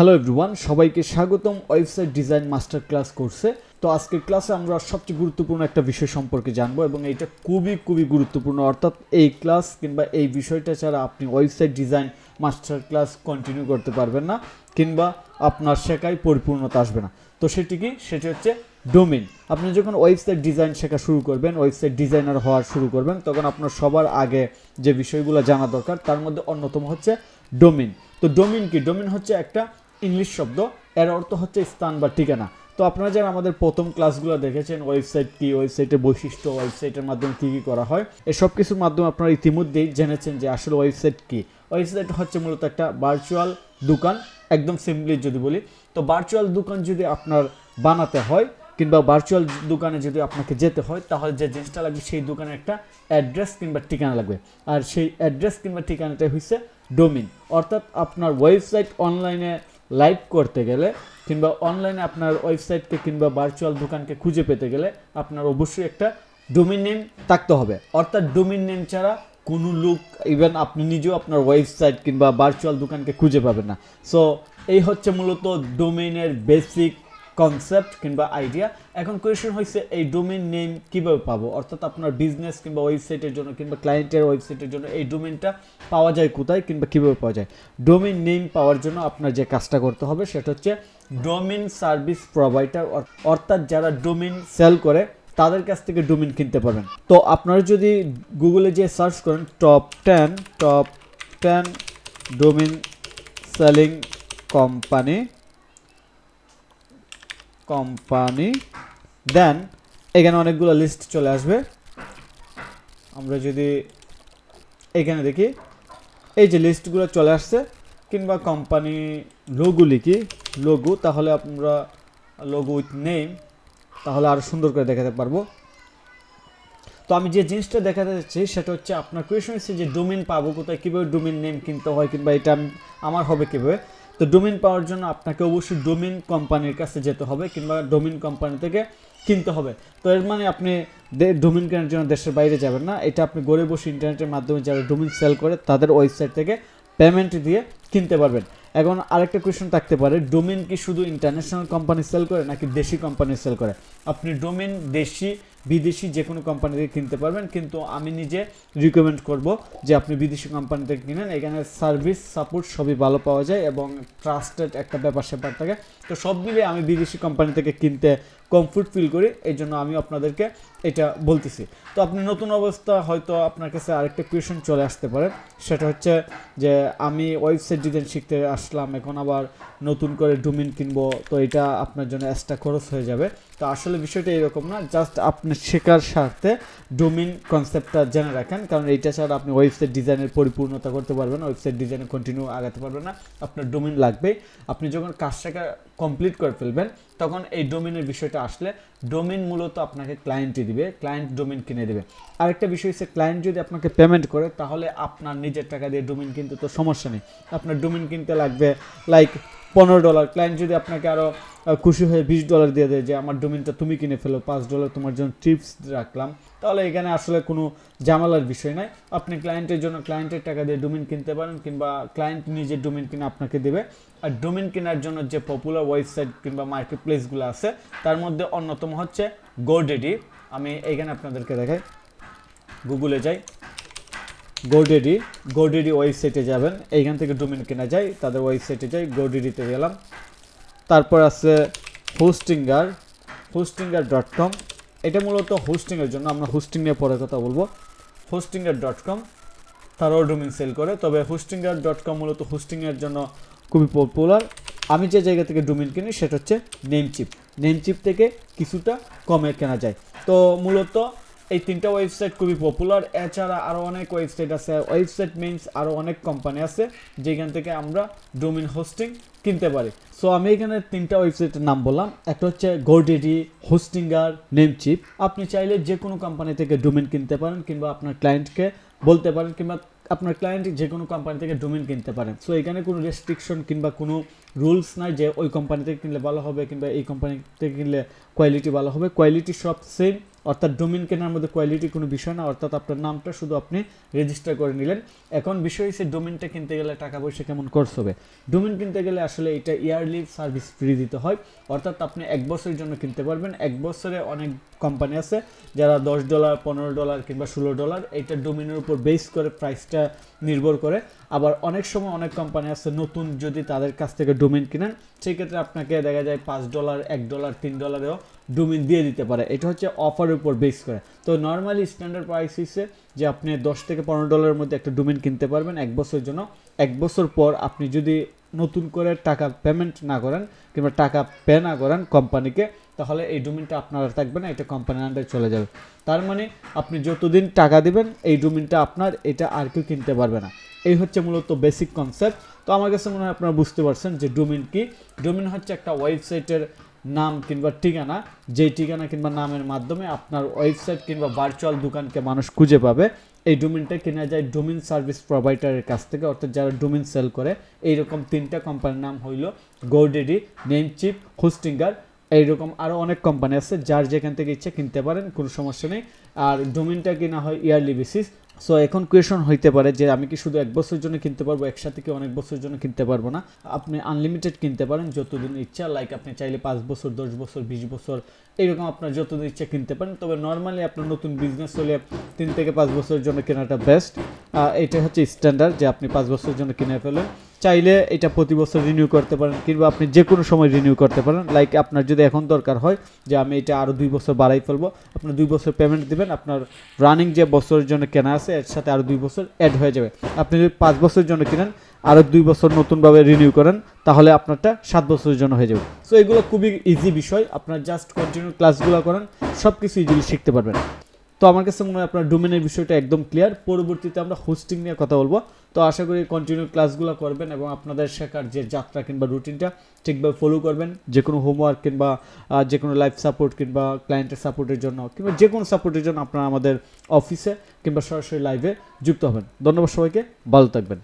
Hello everyone সবাইকে স্বাগতম website design master class কোর্সে। তো আজকের ক্লাসে আমরা সবচেয়ে গুরুত্বপূর্ণ একটা বিষয় সম্পর্কে জানব এবং এটা খুবই খুবই গুরুত্বপূর্ণ, অর্থাৎ এই ক্লাস কিংবা এই বিষয়টা ছাড়া আপনি website design master class continue করতে পারবেন না কিংবা আপনার শেখায় পরিপূর্ণতা আসবে না। তো সেটি কি? সেটি হচ্ছে ডোমেন আপনি যখন ওয়েবসাইট ডিজাইন শেখা শুরু করবেন, ওয়েবসাইট ডিজাইনার হওয়া শুরু করবেন, তখন আপনার সবার আগে যে বিষয়গুলো জানা দরকার, তার মধ্যে অন্যতম হচ্ছে ডোমিন তো ডোমিন কি? ডোমিন হচ্ছে একটা ইংলিশ শব্দ, এর অর্থ হচ্ছে স্থান বা ঠিকানা। তো আপনারা যারা আমাদের প্রথম ক্লাসগুলো দেখেছেন, ওয়েবসাইট কি, ওয়েবসাইটের বৈশিষ্ট্য, ওয়েবসাইটের মাধ্যমে কী কী করা হয় এসব কিছুর মাধ্যমে আপনারা ইতিমধ্যেই জেনেছেন যে আসলে ওয়েবসাইট কী। ওয়েবসাইট হচ্ছে মূলত একটা ভার্চুয়াল দোকান, একদম সিম্পলি যদি বলি। তো ভার্চুয়াল দোকান যদি আপনার বানাতে হয়, কিংবা ভার্চুয়াল দোকানে যদি আপনাকে যেতে হয়, তাহলে যে জিনিসটা লাগবে সেই দোকানের একটা অ্যাড্রেস কিংবা ঠিকানা লাগবে। আর সেই অ্যাড্রেস কিংবা ঠিকানাটাই হচ্ছে ডোমিন অর্থাৎ আপনার ওয়েবসাইট অনলাইনে লাইভ করতে গেলে কিংবা অনলাইনে আপনার ওয়েবসাইটকে কিংবা ভার্চুয়াল দোকানকে খুঁজে পেতে গেলে আপনার অবশ্যই একটা ডোমিন নেম থাকতে হবে। অর্থাৎ ডোমিন নেম ছাড়া কোনো লোক ইভেন আপনি নিজেও আপনার ওয়েবসাইট কিংবা ভার্চুয়াল দোকানকে খুঁজে পাবেন না। সো এই হচ্ছে মূলত ডোমেইনের বেসিক কনসেপ্ট কিংবা আইডিয়া এখন কোয়েশন হয়েছে এই ডোমেন নেম কীভাবে পাবো? অর্থাৎ আপনার বিজনেস কিংবা ওয়েবসাইটের জন্য কিংবা ক্লায়েন্টের ওয়েবসাইটের জন্য এই ডোমেনটা পাওয়া যায় কোথায় কিংবা কীভাবে পাওয়া যায়? ডোমেন নেম পাওয়ার জন্য আপনার যে কাজটা করতে হবে সেটা হচ্ছে ডোমেন সার্ভিস প্রোভাইডার অর্থাৎ যারা ডোমেন সেল করে, তাদের কাছ থেকে ডোমেন কিনতে পারবেন। তো আপনারা যদি গুগলে যে সার্চ করেন top ten top ten domain selling company company দেন এখানে অনেকগুলো লিস্ট চলে আসবে। আমরা যদি এখানে দেখি, এই যে লিস্টগুলো চলে আসছে, কিংবা কোম্পানি লোগো লিখি লোগো তাহলে আমরা লোগো উইথ নেম তাহলে আরও সুন্দর করে দেখাতে পারব। তো আমি যে জিনিসটা দেখাতে যাচ্ছি সেটা হচ্ছে আপনার কোয়েশন হচ্ছে যে ডোমেন পাবো কোথায়, কীভাবে ডোমেন নেম কিনতে হয়, কিংবা এটা আমার হবে কীভাবে তো ডোমেন পাওয়ার জন্য আপনাকে অবশ্যই ডোমেন কোম্পানির কাছে যেতে হবে কিংবা ডোমেন কোম্পানি থেকে কিনতে হবে। তো এর মানে আপনি ডোমেন কেনার জন্য দেশের বাইরে যাবেন না। এটা আপনি গড়ে বসে ইন্টারনেটের মাধ্যমে যারা ডোমেন সেল করে, তাদের ওয়েবসাইট থেকে পেমেন্ট দিয়ে কিনতে পারবেন। এখন আরেকটা কোয়েশন থাকতে পারে ডোমেন কি শুধু ইন্টারন্যাশনাল কোম্পানি সেল করে নাকি দেশি কোম্পানি সেল করে? আপনি ডোমেন দেশি বিদেশি যে কোনো কোম্পানি থেকে কিনতে পারবেন, কিন্তু আমি নিজে রিকমেন্ড করব যে আপনি বিদেশি কোম্পানি থেকে কিনেন। এখানে সার্ভিস সাপোর্ট সবই ভালো পাওয়া যায় এবং ট্রাস্টেড একটা ব্যাপার স্যাপার থাকে। তো সব মিলিয়ে আমি বিদেশি কোম্পানি থেকে কিনতে কমফোর্ট ফিল করি, এই জন্য আমি আপনাদেরকে এটা বলতেছি। তো আপনি নতুন অবস্থা হয়তো আপনার কাছে আরেকটা কোয়েশন চলে আসতে পারে। সেটা হচ্ছে যে আমি ওয়েবসাইট ডিজাইন শিখতে আসলাম, এখন আবার নতুন করে ডোমিন কিনবো, তো এটা আপনার জন্য এক্সট্রা খরচ হয়ে যাবে। তো আসলে বিষয়টা এরকম না জাস্ট আপনি শেখার সাথে ডোমিন কনসেপ্টটা জেনে রাখেন, কারণ এইটা ছাড়া আপনি ওয়েবসাইট ডিজাইনের পরিপূর্ণতা করতে পারবেন না ওয়েবসাইট ডিজাইনে কন্টিনিউ আগাতে পারবেন না, আপনার ডোমিন লাগবে। আপনি যখন কাজটাকে কমপ্লিট করে ফেলবেন, তখন এই ডোমিনের বিষয়টা আসলে ডোমিন মূলত আপনাকে ক্লায়েন্টই দিবে ক্লায়েন্ট ডোমিন কিনে দেবে। আরেকটা বিষয় হচ্ছে ক্লায়েন্ট যদি আপনাকে পেমেন্ট করে, তাহলে আপনার নিজের টাকা দিয়ে ডোমিন কিনতে তো সমস্যা নেই। আপনার ডোমিন কিনতে লাগবে লাইক পনেরো ডলার ক্লায়েন্ট যদি আপনাকে আরও খুশি হয়ে বিশ ডলার দিয়ে দেয় যে, আমার ডোমিনটা তুমি কিনে ফেলো, পাঁচ ডলার তোমার জন্য টিপস রাখলাম, তাহলে এখানে আসলে কোনো জামালার বিষয় নাই। আপনি ক্লায়েন্টের জন্য ক্লায়েন্টের টাকা দিয়ে ডোমিন কিনতে পারেন কিংবা ক্লায়েন্ট নিজের ডোমিন কিনে আপনাকে দেবে। আর ডোমিন কেনার জন্য যে পপুলার ওয়েবসাইট কিংবা মার্কেট প্লেসগুলো আছে, তার মধ্যে অন্যতম হচ্ছে গোডেডি আমি এখানে আপনাদেরকে দেখাই। গুগলে যাই। গোডেডি গোডেডি ওয়েবসাইটে যাবেন। এইখান থেকে ডোমিন কেনা যায়, তাদের ওয়েবসাইটে যাই গোডেডিতে গেলাম। তারপর আছে হোস্টিঙ্গার হোস্টিঙ্গার ডট কম এটা মূলত হোস্টিংয়ের জন্য, আমরা হোস্টিং নিয়ে পরে কথা বলব। হোস্টিঙ্গার ডট কম তারাও ডোমিন সেল করে। তবে হোস্টিঙ্গার ডট কম মূলত হোস্টিংয়ের জন্য খুবই পপুলার আমি যে জায়গা থেকে ডোমিন কিনি, সেটা হচ্ছে নেমচিপ নেমচিপ থেকে কিছুটা কমে কেনা যায়। তো মূলত এই তিনটা ওয়েবসাইট খুবই পপুলার এছাড়া আরও অনেক ওয়েবসাইট আছে। ওয়েবসাইট মিনস আরও অনেক কোম্পানি আছে, যেখান থেকে আমরা ডোমিন হোস্টিং কিনতে পারি। সো আমি এখানে তিনটা ওয়েবসাইটের নাম বললাম। একটা হচ্ছে গোডেডি হোস্টিঙ্গার নেমচিপ আপনি চাইলে যে কোনো কোম্পানি থেকে ডোমিন কিনতে পারেন, কিংবা আপনার ক্লায়েন্টকে বলতে পারেন, কিংবা আপনার ক্লায়েন্ট যে কোনো কোম্পানি থেকে ডোমিন কিনতে পারেন। সো এখানে কোনো রেস্ট্রিকশন কিংবা কোনো রুলস নাই যে ওই কোম্পানি থেকে কিনলে ভালো হবে কিংবা এই কোম্পানি থেকে কিনলে কোয়ালিটি ভালো হবে। কোয়ালিটি সব সেম অর্থাৎ ডোমিন কেনার মধ্যে কোয়ালিটি কোনো বিষয় না, অর্থাৎ আপনার নামটা শুধু আপনি রেজিস্টার করে নিলেন। এখন বিষয় হচ্ছে ডোমিনটা কিনতে গেলে টাকা পয়সা কেমন খরচ হবে? ডোমিন কিনতে গেলে আসলে এটা ইয়ারলি সার্ভিস ফ্রি দিতে হয়। অর্থাৎ আপনি এক বছরের জন্য কিনতে পারবেন। এক বছরে অনেক কোম্পানি আছে যারা দশ ডলার পনেরো ডলার কিংবা ষোলো ডলার এইটা ডোমিনের উপর বেস করে প্রাইসটা নির্ভর করে। আবার অনেক সময় অনেক কোম্পানি আছে নতুন যদি তাদের কাছ থেকে ডোমিন কিনেন সেই ক্ষেত্রে আপনাকে দেখা যায় পাঁচ ডলার, এক ডলার, তিন ডলারেও ডোমিন দিয়ে দিতে পারে। এটা হচ্ছে অফারের উপর বেস করে। তো নর্মালি স্ট্যান্ডার্ড প্রাইস হচ্ছে যে আপনি দশ থেকে পনেরো ডলারের মধ্যে একটা ডোমিন কিনতে পারবেন এক বছরের জন্য। এক বছর পর আপনি যদি নতুন করে টাকা পেমেন্ট না করেন কিংবা টাকা পে না করেন কোম্পানিকে তাহলে এই ডোমিনটা আপনার থাকবে না, এটা কোম্পানির আন্ডারে চলে যাবে। তার মানে আপনি যতদিন টাকা দেবেন, এই ডোমিনটা আপনার, এটা আর কেউ কিনতে পারবে না। এই হচ্ছে মূলত বেসিক কনসেপ্ট তো আমার কাছে মনে হয় আপনারা বুঝতে পারছেন যে ডোমিন কি। ডোমিন হচ্ছে একটা ওয়েবসাইটের নাম কিংবা ঠিকানা, যেই ঠিকানা কিংবা নামের মাধ্যমে আপনার ওয়েবসাইট কিংবা ভার্চুয়াল দোকানকে মানুষ খুঁজে পাবে। এই ডোমিনটা কেনা যায় ডোমিন সার্ভিস প্রোভাইডারের কাছ থেকে, অর্থাৎ যারা ডোমিন সেল করে। এইরকম তিনটা কোম্পানির নাম হইল গোডেডি নেমচিপ হোস্টিঙ্গার এইরকম আরও অনেক কোম্পানি আছে, যার যেখান থেকে ইচ্ছা কিনতে পারেন, কোনো সমস্যা নেই। আর ডোমিনটা কিনা হয় ইয়ারলি বেসিস সো এখন কোয়েশন হইতে পারে যে আমি কি শুধু এক বছরের জন্য কিনতে পারব, একসাথে কি অনেক বছরের জন্য কিনতে পারব না? আপনি আনলিমিটেড কিনতে পারেন, যতদিন ইচ্ছা লাইক আপনি চাইলে পাঁচ বছর, দশ বছর, বিশ বছর এইরকম আপনার যতদিন ইচ্ছা কিনতে পারেন। তবে নর্মালি আপনার নতুন বিজনেস হলে তিন থেকে পাঁচ বছরের জন্য কেনাটা বেস্ট এটা হচ্ছে স্ট্যান্ডার্ড যে আপনি পাঁচ বছরের জন্য কিনে ফেলেন চাইলে এটা প্রতি বছর রিনিউ করতে পারেন কিংবা আপনি যে কোনো সময় রিনিউ করতে পারেন। লাইক আপনার যদি এখন দরকার হয় যে আমি এটা আরও দুই বছর বাড়াই ফেলব, আপনার দুই বছর পেমেন্ট দিবেন, আপনার রানিং যে বছরের জন্য কেনা আছে, এর সাথে আরও দুই বছর অ্যাড হয়ে যাবে। আপনি যদি পাঁচ বছরের জন্য কিনেন আরও দুই বছর নতুনভাবে রিনিউ করেন, তাহলে আপনারটা সাত বছরের জন্য হয়ে যাবে। সো এগুলো খুবই ইজি বিষয়। আপনার জাস্ট কন্টিনিউ ক্লাসগুলো করেন সব কিছু ইজিলি শিখতে পারবেন। তো আমার কাছে মনে হয় আপনার ডোমেনের বিষয়টা একদম ক্লিয়ার পরবর্তীতে আমরা হোস্টিং নিয়ে কথা বলব। তো আশা করি কন্টিনিউ ক্লাসগুলো করবেন এবং আপনাদের শেখার যে যাত্রা কিংবা রুটিনটা ঠিকভাবে ফলো করবেন। যে কোনো হোমওয়ার্ক কিংবা যে কোনো লাইফ সাপোর্ট কিংবা ক্লায়েন্টের সাপোর্টের জন্য কিংবা যে কোনো সাপোর্টের জন্য আপনারা আমাদের অফিসে কিংবা সরাসরি লাইভে যুক্ত হবেন। ধন্যবাদ সবাইকে। ভালো থাকবেন।